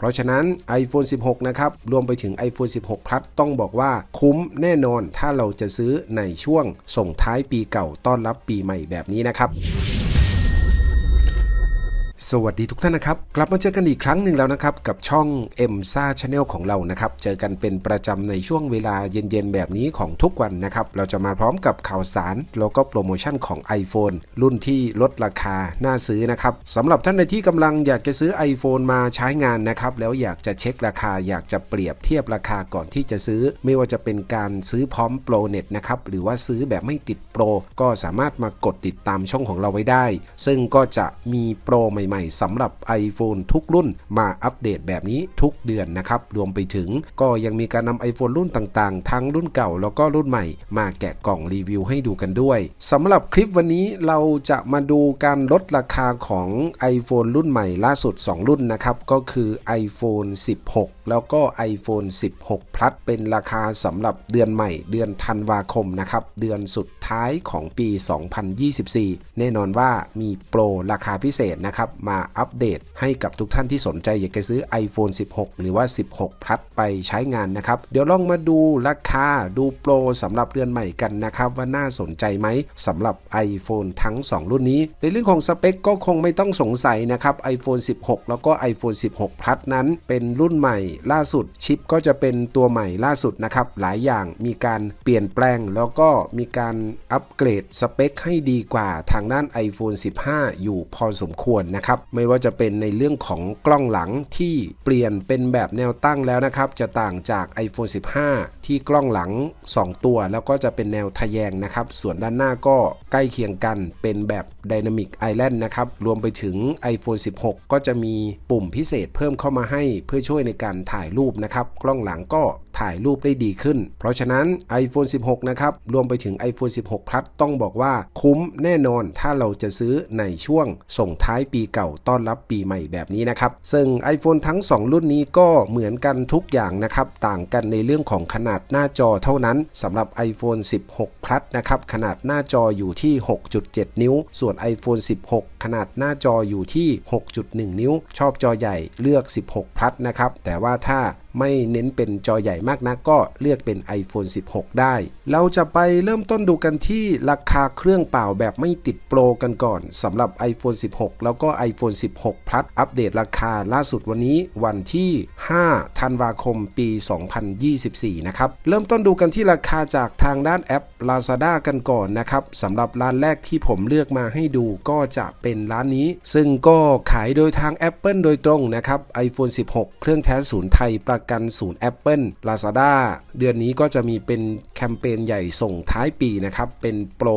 เพราะฉะนั้น iPhone 16 นะครับ รวมไปถึง iPhone 16 Plus ต้องบอกว่าคุ้มแน่นอนถ้าเราจะซื้อในช่วงส่งท้ายปีเก่าต้อนรับปีใหม่แบบนี้นะครับ สวัสดีทุกท่านนะครับ กลับมาเจอกันอีกครั้งหนึ่งแล้วนะครับ กับช่อง m s a Channel ของเรานะครับ เจอกันเป็นประจำในช่วงเวลาเย็นๆ แบบนี้ของทุกวันนะครับ เราจะมาพร้อมกับข่าวสาร แล้วก็โปรโมชั่นของ iPhone รุ่นที่ลดราคา น่าซื้อนะครับสำหรับท่านใดที่กำลังอยากจะซื้อ iPhone มาใช้งานนะครับ แล้วอยากจะเช็คราคาอยากจะเปรียบเทียบราคาก่อนที่จะซื้อ ไม่ว่าจะเป็นการซื้อพร้อมโปรเน็ตนะครับหรือว่าซื้อแบบไม่ติดโปรก็สามารถมากดติดตามช่องของเราไว้ได้ ซึ่งก็จะมีโปรใหม่ๆสำหรับ iPhone ทุกรุ่นมาอัปเดตแบบนี้ทุกเดือนนะครับรวมไปถึงก็ยังมีการนำ iPhone รุ่นต่างๆ ทั้งรุ่นเก่าแล้วก็รุ่นใหม่ มาแกะกล่องรีวิวให้ดูกันด้วยสำหรับคลิปวันนี้เราจะมาดูการลดราคาของ iPhone รุ่นใหม่ล่าสุด 2 รุ่นนะครับ ก็คือ iPhone 16 แล้วก็ iPhone 16 Plus เป็นราคาสำหรับเดือนใหม่ เดือนธันวาคมนะครับ เดือนสุด ท้ายของปี 2024 แน่นอนว่ามีโปรราคาพิเศษนะครับ มาอัปเดตให้กับทุกท่านที่สนใจอยากจะซื้อ iPhone 16 หรือว่า 16 Plus ไปใช้งานนะครับ เดี๋ยวลองมาดูราคาดูโปรสำหรับเดือนใหม่กันนะครับ ว่าน่าสนใจไหมสำหรับ iPhone ทั้ง 2 รุ่นนี้ ในเรื่องของสเปคก็คงไม่ต้องสงสัยนะครับ iPhone 16 แล้วก็ iPhone 16 Plus นั้นเป็นรุ่นใหม่ล่าสุดชิปก็จะเป็นตัวใหม่ล่าสุดนะครับ หลายอย่างมีการเปลี่ยนแปลงแล้วก็มีการอัปเกรดสเปคให้ดีกว่าทางด้าน iPhone 15 อยู่พอสมควรนะครับ ไม่ว่าจะเป็นในเรื่องของกล้องหลังที่เปลี่ยนเป็นแบบแนวตั้งแล้วนะครับ จะต่างจาก iPhone 15 ที่กล้องหลัง 2 ตัว แล้วก็จะเป็นแนวทะแยงนะครับ ส่วนด้านหน้าก็ใกล้เคียงกันเป็นแบบ Dynamic Island นะครับ รวมไปถึง iPhone 16 ก็จะมีปุ่มพิเศษเพิ่มเข้ามาให้เพื่อช่วยในการถ่ายรูปนะครับ กล้องหลังก็ถ่ายรูปได้ดีขึ้น เพราะฉะนั้น iPhone 16 นะครับ รวมไปถึง iPhone 16 Plus ต้องบอกว่าคุ้มแน่นอนถ้าเราจะซื้อในช่วงส่งท้ายปีเก่าต้อนรับปีใหม่แบบนี้นะครับ ซึ่ง iPhone ทั้ง 2 รุ่นนี้ก็เหมือนกันทุกอย่างนะครับ ต่างกันในเรื่องของขนาดหน้าจอเท่านั้นสำหรับ iPhone 16 Plus นะครับขนาดหน้าจออยู่ที่ 6.7 นิ้ว ส่วน iPhone 16 ขนาดหน้าจออยู่ที่ 6.1 นิ้ว ชอบจอใหญ่เลือก 16 Plus นะครับแต่ว่าถ้าไม่เน้นเป็นจอใหญ่มากนักก็เลือกเป็น iPhone 16 ได้ เราจะไปเริ่มต้นดูกันที่ราคาเครื่องเปล่าแบบไม่ติดโปรกันก่อนสำหรับ iPhone 16 แล้วก็ iPhone 16 Plus อัปเดตราคาล่าสุดวันนี้วันที่ 5 ธันวาคมปี 2024 นะครับ เริ่มต้นดูกันที่ราคาจากทางด้านแอป Lazada กันก่อนนะครับสำหรับร้านแรกที่ผมเลือกมาให้ดูก็จะเป็นร้านนี้ ซึ่งก็ขายโดยทาง Apple โดยตรงนะครับ iPhone 16 เครื่องแท้ศูนย์ไทยประกันศูนย์ Apple Lazada เดือนนี้ก็จะมีเป็นแคมเปญใหญ่ส่งท้ายปีนะครับ เป็นโปร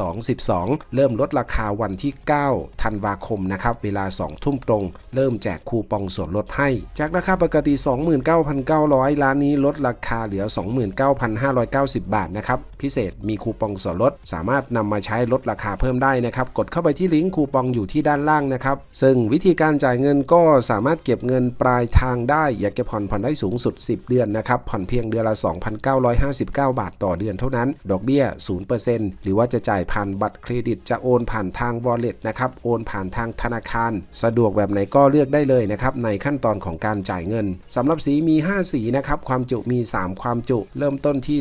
12 12 เริ่มลดราคาวันที่ 9 ธันวาคมนะครับ เวลา 2 ทุ่มตรง เริ่มแจกคูปองส่วนลดให้ จากราคาปกติ 29,900 ร้านนี้ลดราคาเหลือ 29,590 บาทนะครับ พิเศษมีคูปองส่วนลด สามารถนำมาใช้ลดราคาเพิ่มได้นะครับ กดเข้าไปที่ลิงก์คูปองอยู่ที่ด้านล่างนะครับ ซึ่งวิธีการจ่ายเงินก็สามารถเก็บเงินปลายทางได้ อยากจะผ่อนผ่อนได้สูงสุด 10 เดือนนะครับ ผ่อนเพียงเดือนละ 2,959 บาทต่อเดือนเดือนเท่านั้น ดอกเบี้ย 0%หรือว่าจะจ่ายผ่านบัตรเครดิตจะโอนผ่านทาง wallet นะครับ โอนผ่านทางธนาคาร สะดวกแบบไหนก็เลือกได้เลยนะครับในขั้นตอนของการจ่ายเงินสำหรับสีมี 5 สีนะครับ ความจุมี 3 ความจุ เริ่มต้นที่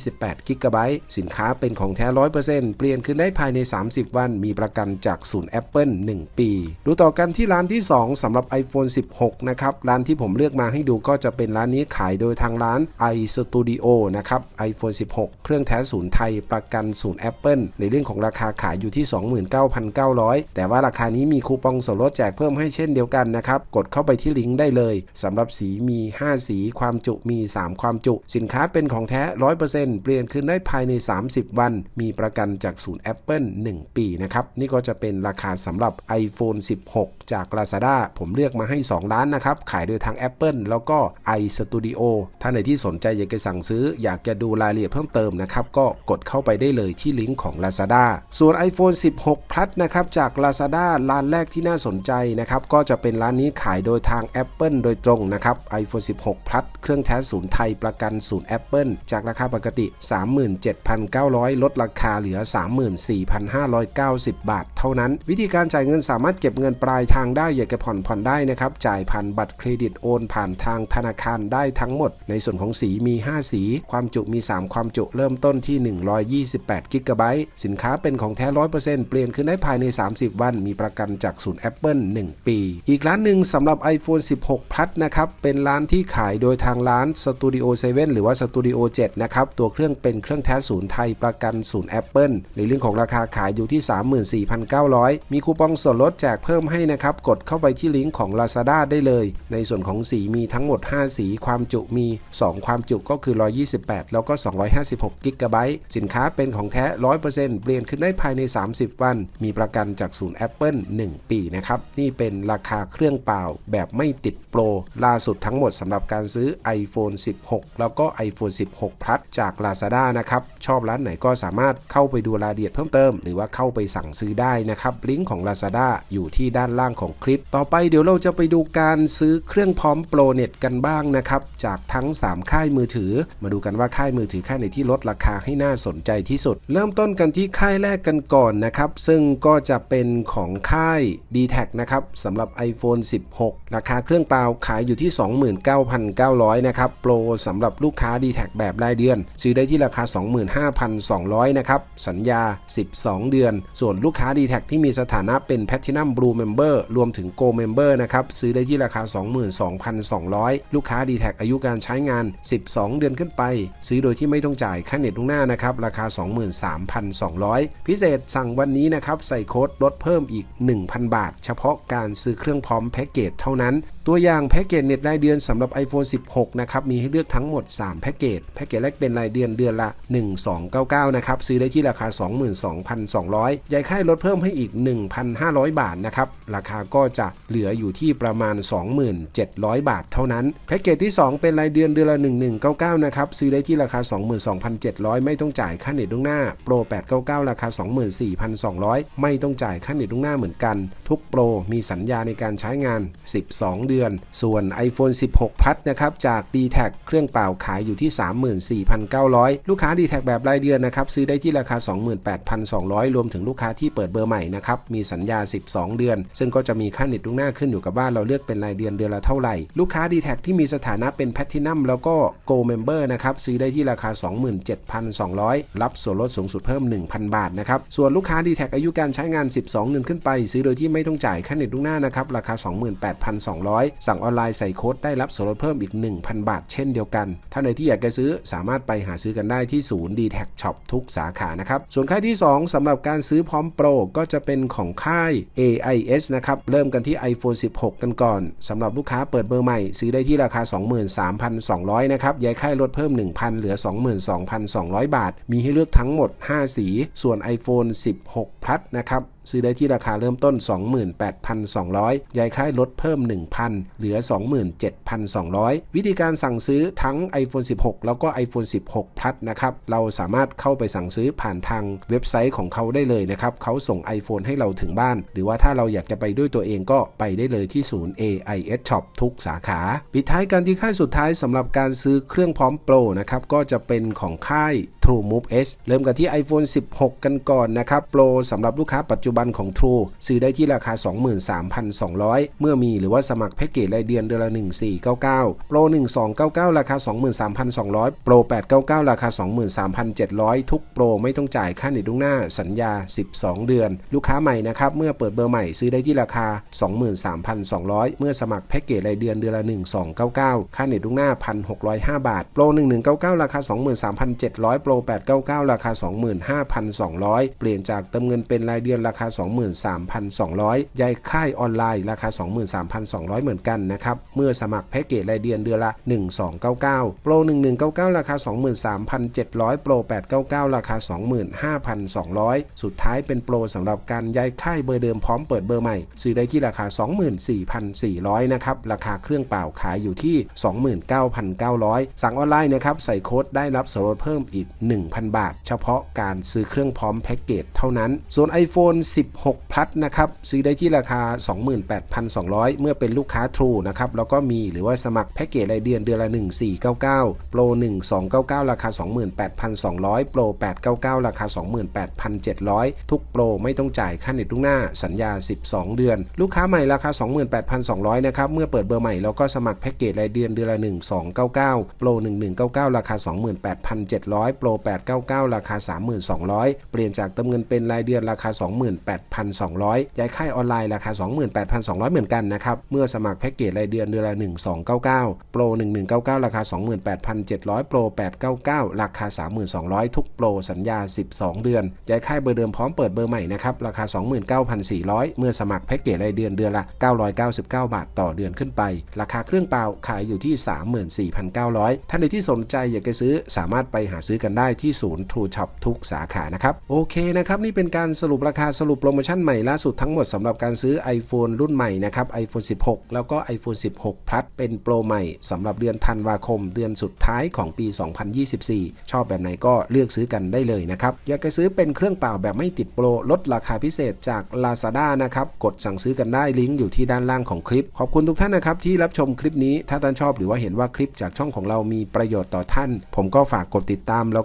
128กิกะไบต์สินค้าเป็นของแท้ 100%เปลี่ยนคืนได้ภายใน 30 วัน มีประกันจากศูนย์ Apple 1 ปี ดูต่อกันที่ร้านที่ 2สำหรับ iPhone 16 นะครับ ร้านที่ผมเลือกมาให้ดูก็จะเป็นร้านนี้ขายโดยทางร้าน iStudio นะครับ iPhone 16 เครื่องแท้ศูนย์ไทยประกันศูนย์ Apple ในเรื่องของราคาขายอยู่ที่ 29,900 แต่ว่าราคานี้มีคูปองส่วนลดแจกเพิ่มให้เช่นเดียวกันนะครับ กดเข้าไปที่ลิงก์ได้เลยสำหรับสีมี 5 สีความจุมี 3 ความจุ สินค้าเป็นของแท้ 100%เปลี่ยนคืนได้ภายใน 30 วัน มีประกันจากศูนย์ Apple 1 ปีนะครับ นี่ก็จะเป็นราคาสำหรับ iPhone 16 จาก Lazada ผมเลือกมาให้ 2 ร้านนะครับ ขายโดยทาง Apple แล้วก็ iStudio ถ้าในที่สนใจอยากจะสั่งซื้อ อยากจะดูรายละเอียดเพิ่มเติมนะครับ ก็กดเข้าไปได้เลยที่ลิงก์ของ Lazada ส่วน iPhone 16 Plus นะครับจาก Lazada ร้านแรกที่น่าสนใจนะครับก็จะเป็นร้านนี้ขายโดยทาง Apple โดยตรงนะครับ iPhone 16 Plus เครื่องแท้ศูนย์ไทยประกันศูนย์แอปเปิลจากราคาปกติ 37,900 ลดราคาเหลือ 34,590 บาท เท่านั้น วิธีการจ่ายเงินสามารถเก็บเงินปลายทางางได้อยากจะผ่อนผ่อนได้นะครับ จ่ายผ่านบัตรเครดิตโอนผ่านทางธนาคารได้ทั้งหมด ในส่วนของสีมี 5 สี ความจุมี 3 ความจุเริ่มต้นที่ 128กิกะไบต์สินค้าเป็นของแท้ 100%เปลี่ยนคืนได้ภายใน 30 วัน มีประกันจากศูนย์ Apple 1 ปี อีกร้านหนึ่งสำหรับ iPhone 16 Plus นะครับ เป็นร้านที่ขายโดยทางร้าน Studio 7 หรือว่า Studio 7 นะครับ ตัวเครื่องเป็นเครื่องแท้ศูนย์ไทยประกันศูนย์ Apple ในเรื่องของราคาขายอยู่ที่ 34,900 มีคูปองส่วนลดแจกเพิ่มให้นะครับกดเข้าไปที่ลิงก์ของ Lazada ได้เลย ในส่วนของสีมีทั้งหมด 5 สีความจุมี 2 ความจุก็คือ 128 แล้วก็ 256กิกะไบต์สินค้าเป็นของแท้ 100%เปลี่ยนขึ้นได้ภายใน 30 วัน มีประกันจากศูนย์ Apple 1 ปีนะครับ นี่เป็นราคาเครื่องเปล่าแบบไม่ติดโปร ล่าสุดทั้งหมดสำหรับการซื้อ iPhone 16 แล้วก็ iPhone 16 Plus จาก Lazada นะครับ ชอบร้านไหนก็สามารถเข้าไปดูรายละเอียดเพิ่มเติม หรือว่าเข้าไปสั่งซื้อได้นะครับ ลิงก์ของ Lazada อยู่ที่ด้านล่างของคลิป ต่อไปเดี๋ยวเราจะไปดูการซื้อเครื่องพร้อมโปรเน็ตกันบ้างนะครับ จากทั้ง 3 ค่ายมือถือ มาดูกันว่าค่ายมือถือค่ายไหนที่ลดราคาให้น่าสนใจที่สุด เริ่มต้นกันที่ค่ายแรกกันก่อนนะครับ ซึ่งก็จะเป็นของค่าย d t แทนะครับสำหรับ iPhone 16 ราคาเครื่องเปล่าขายอยู่ที่ 29,900 นะครับ โปรสำหรับลูกค้า d t แทแบบรายเดือน ซื้อได้ที่ราคา 25,200 นะครับ สัญญา 12 เดือน ส่วนลูกค้า d t แทที่มีสถานะเป็น Platinum Blue Member รวมถึง Gold Member นะครับ ซื้อได้ที่ราคา 22,200 ลูกค้า d t แทอายุการใช้งาน 12 เดือนขึ้นไป ซื้อโดยที่ไม่ต้องจ่ายค่าเน็ตล่วงหน้านะครับ ราคา 23,200 พิเศษสั่งวันนี้นะครับ ใส่โค้ดลดเพิ่มอีก 1,000 บาท เฉพาะการซื้อเครื่องพร้อมแพ็กเกจเท่านั้นตัวอย่างแพ็กเกจเน็ตรายเดือนสำหรับ iPhone 16 นะครับ มีให้เลือกทั้งหมด 3 แพ็กเกจ แพ็กเกจแรกเป็นรายเดือนเดือนละ 1299 นะครับ ซื้อได้ที่ราคา 22,200ยายค่ายลดเพิ่มให้อีก 1,500 บาทนะครับ ราคาก็จะเหลืออยู่ที่ประมาณ 27,000 บาทเท่านั้น แพ็กเกจที่ 2 เป็นรายเดือนเดือนละ 1199 นะครับ ซื้อได้ที่ราคา 22,700 ไม่ต้องจ่ายค่าเน็ตล่วงหน้า โปร 899 ราคา 24,200 ไม่ต้องจ่ายค่าเน็ตล่วงหน้าเหมือนกัน ทุกโปรมีสัญญาในการใช้งาน 12เดือน ส่วน iPhone 16 Plus นะครับจาก d t แทเครื่องเปล่าขายอยู่ที่ 34,900 ลูกค้า d t แทแบบรายเดือนนะครับซื้อได้ที่ราคา 28,200 รวมถึงลูกค้าที่เปิดเบอร์ใหม่นะครับมีสัญญา 12 เดือน ซึ่งก็จะมีค่าเน็ตล่วงหน้าขึ้นอยู่กับว่าเราเลือกเป็นรายเดือนเดือนละเท่าไหร่ ลูกค้า d t แทที่มีสถานะเป็น Platinum แล้วก็ Gold Member นะครับซื้อได้ที่ราคา 27,200 รับส่วนลดสูงสุดเพิ่ม 1,000 บาทนะครับส่วนลูกค้า d t แทอายุการใช้งาน 12 เดือนขึ้นไป ซื้อโดยที่ไม่ต้องจ่ายค่าเน็ตล่วงหน้านะครับราคา 28,200สั่งออนไลน์ใส่โค้ดได้รับส่วนลดเพิ่มอีก 1,000 บาท เช่นเดียวกันถ้านในที่อยากจะซื้อสามารถไปหาซื้อกันได้ที่ศูนย์ d t แท Shop ทุกสาขานะครับ ส่วนค่ายที่ 2สำหรับการซื้อพร้อมโปรก็จะเป็นของค่าย AIS นะครับ เริ่มกันที่ iPhone 16 กันก่อนสำหรับลูกค้าเปิดเบอร์ใหม่ ซื้อได้ที่ราคา 23,200 นะครับย้ายค่ายลดเพิ่ม 1,000 เหลือ 22,200 บาท มีให้เลือกทั้งหมด 5 สี ส่วน iPhone 16 Plus นะครับซื้อได้ที่ราคาเริ่มต้น 28,200 ย้ายค่ายลดเพิ่ม 1,000 เหลือ 27,200 วิธีการสั่งซื้อทั้ง iPhone 16 แล้วก็ iPhone 16 Plus นะครับ เราสามารถเข้าไปสั่งซื้อผ่านทางเว็บไซต์ของเขาได้เลยนะครับ เขาส่ง iPhone ให้เราถึงบ้าน หรือว่าถ้าเราอยากจะไปด้วยตัวเองก็ไปได้เลยที่ศูนย์ AIS Shop ทุกสาขา ปิดท้ายกันที่ค่ายสุดท้ายสำหรับการซื้อเครื่องพร้อมโปรนะครับ ก็จะเป็นของค่าย True Move S เริ่มกันที่ iPhone 16 กันก่อนนะครับ โปรสำหรับลูกค้าปัจจุบันของ True ซื้อได้ที่ราคา 23,200 เมื่อมีหรือว่าสมัครแพ็กเกจรายเดือนเดือนละ 1499 โปร 1299 ราคา 23,200 โปร 899 ราคา 23,700 ทุกโปรไม่ต้องจ่ายค่าเน็ตล่วงหน้าสัญญา 12 เดือน ลูกค้าใหม่นะครับ เมื่อเปิดเบอร์ใหม่ซื้อได้ที่ราคา 23,200 เมื่อสมัครแพ็กเกจรายเดือนเดือนละ 1299 ค่าเน็ตล่วงหน้า 1,605 บาท โปร 1199 ราคา 23,700 โปร899 ราคา 25,200 เปลี่ยนจากเติมเงินเป็นรายเดือนราคา 23,200 ย้ายค่ายออนไลน์ราคา 23,200 เหมือนกันนะครับ เมื่อสมัครแพ็กเกจรายเดือนเดือนละ 1299โปร1199 ราคา 23,700โปร899 ราคา 25,200 สุดท้ายเป็นโปรสำหรับการย้ายค่ายเบอร์เดิมพร้อมเปิดเบอร์ใหม่ ซื้อได้ที่ราคา 24,400 นะครับ ราคาเครื่องเปล่าขายอยู่ที่ 29,900 สั่งออนไลน์นะครับ ใส่โค้ดได้รับส่วนลดเพิ่มอีก1,000 บาท เฉพาะการซื้อเครื่องพร้อมแพ็กเกจเท่านั้น ส่วน iPhone 16 Plus นะครับ ซื้อได้ที่ราคา 28,200 เมื่อเป็นลูกค้า True นะครับ แล้วก็มีหรือว่าสมัครแพ็กเกจรายเดือนเดือนละ 1499 Pro 1299 ราคา 28,200 Pro 899 ราคา 28,700 ทุกโปรไม่ต้องจ่ายค่าเน็ตลูกหน้า สัญญา 12 เดือน ลูกค้าใหม่ราคา 28,200 นะครับ เมื่อเปิดเบอร์ใหม่แล้วก็สมัครแพ็กเกจรายเดือนเดือนละ 1299 Pro 1199 ราคา 28,700 Pro 899 ราคา 32,200 เปลี่ยนจากเติมเงินเป็นรายเดือนราคา 28,200 ย้ายค่ายออนไลน์ราคา 28,200 เหมือนกันนะครับ เมื่อสมัครแพ็กเกจรายเดือนเดือนละ 1299 Pro 1199 ราคา 28,700 Pro 899 ราคา 32,200 ทุกโปรสัญญา 12 เดือน ย้ายค่ายเบอร์เดิมพร้อมเปิดเบอร์ใหม่นะครับ ราคา 29,400 เมื่อสมัครแพ็กเกจรายเดือนเดือนละ 999 บาทต่อเดือนขึ้นไป ราคาเครื่องเปล่าขายอยู่ที่ 34,900 ท่านใดที่สนใจอยากจะซื้อสามารถไปหาซื้อกันได้ได้ที่ศูนย์ True Shop ทุกสาขานะครับโอเคนะครับนี่เป็นการสรุปราคาสรุปโปรโมชั่นใหม่ล่าสุดทั้งหมดสำหรับการซื้อ iPhone รุ่นใหม่นะครับ iPhone 16 แล้วก็ iPhone 16 Plus เป็นโปรใหม่สำหรับเดือนธันวาคม เดือนสุดท้ายของปี 2024 ชอบแบบไหนก็เลือกซื้อกันได้เลยนะครับอยากจะซื้อเป็นเครื่องเปล่าแบบไม่ติดโปรลดราคาพิเศษจาก Lazada นะครับกดสั่งซื้อกันได้ลิงก์อยู่ที่ด้านล่างของคลิป ขอบคุณทุกท่านนะครับที่รับชมคลิปนี้ถ้าท่านชอบหรือว่าเห็นว่าคลิปจากช่องของเรามีประโยชน์ต่อท่าน ผมก็ฝากกดติดตามแล้ว